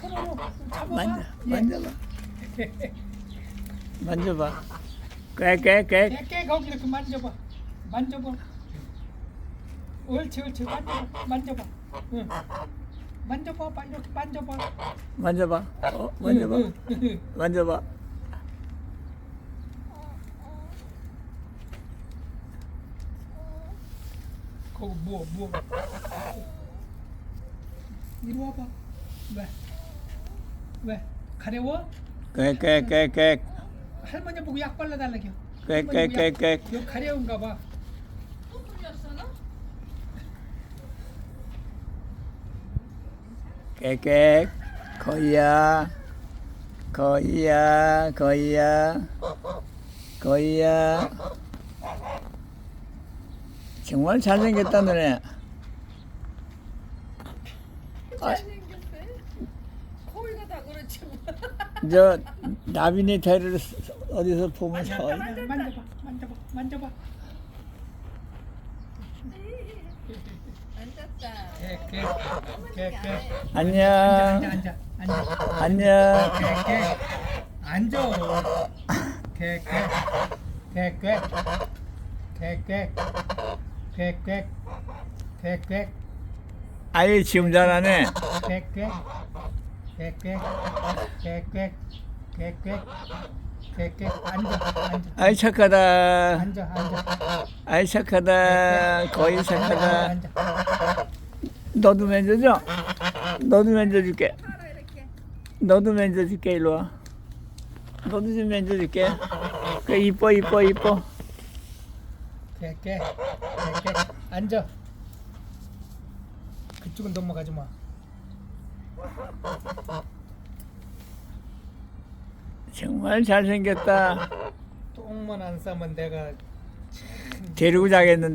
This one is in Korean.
손으로 잡아봐. 만져, 예. 만져봐. 만져봐. 꽥꽥꽥. 깨깨 거기 이렇게 만져봐. 만져봐. 옳지 옳지 만져봐. 만져봐. 응. 만져봐. 빨리 이렇게 만져봐. 만져봐. 어, 만져봐. 응, 응, 응. 만져봐. 거기 뭐 뭐. 이리 와봐. 왜? 왜? 가려워? 꽥꽥꽥꽥. 할머니 보고 약 발라달라겨. 꽥꽥꽥꽥. 여 가려운가 봐. 또 풀렸어 너? 꽥꽥. 거의야. 거의야. 거의야. 거의야. 정말 잘생겼다 너네. 아, 잘생겼어 거기가 다 그렇지 뭐. 저 나비네 대를 어디서 보면 서. 만져봐. 만져봐. 만져봐. 만져봐. 앉았다 깨깨. 깨깨. 안녕. 앉아 앉아 앉아. 안녕. 깨깨. 앉아. 깨깨. 깨깨. 깨깨. 깨깨. 깨깨. 아이 지금 잘하네. 깨깨. 깨깨. 깨깨. 깨깨. 깨깨. 앉아. 앉아. 아이 착하다. 앉아. 앉아. 아이 착하다. 거의 착하다. 앉아. 너도 만져줘. 너도 만져줄게. 너도 만져줄게 일로 와. 너도 좀 만져줄게. 그래 이뻐 이뻐 이뻐. 깨깨. 앉아. 그쪽은 넘어가지 마. 정말 잘생겼다. 똥만 안 싸면 내가 데리고 자겠는데.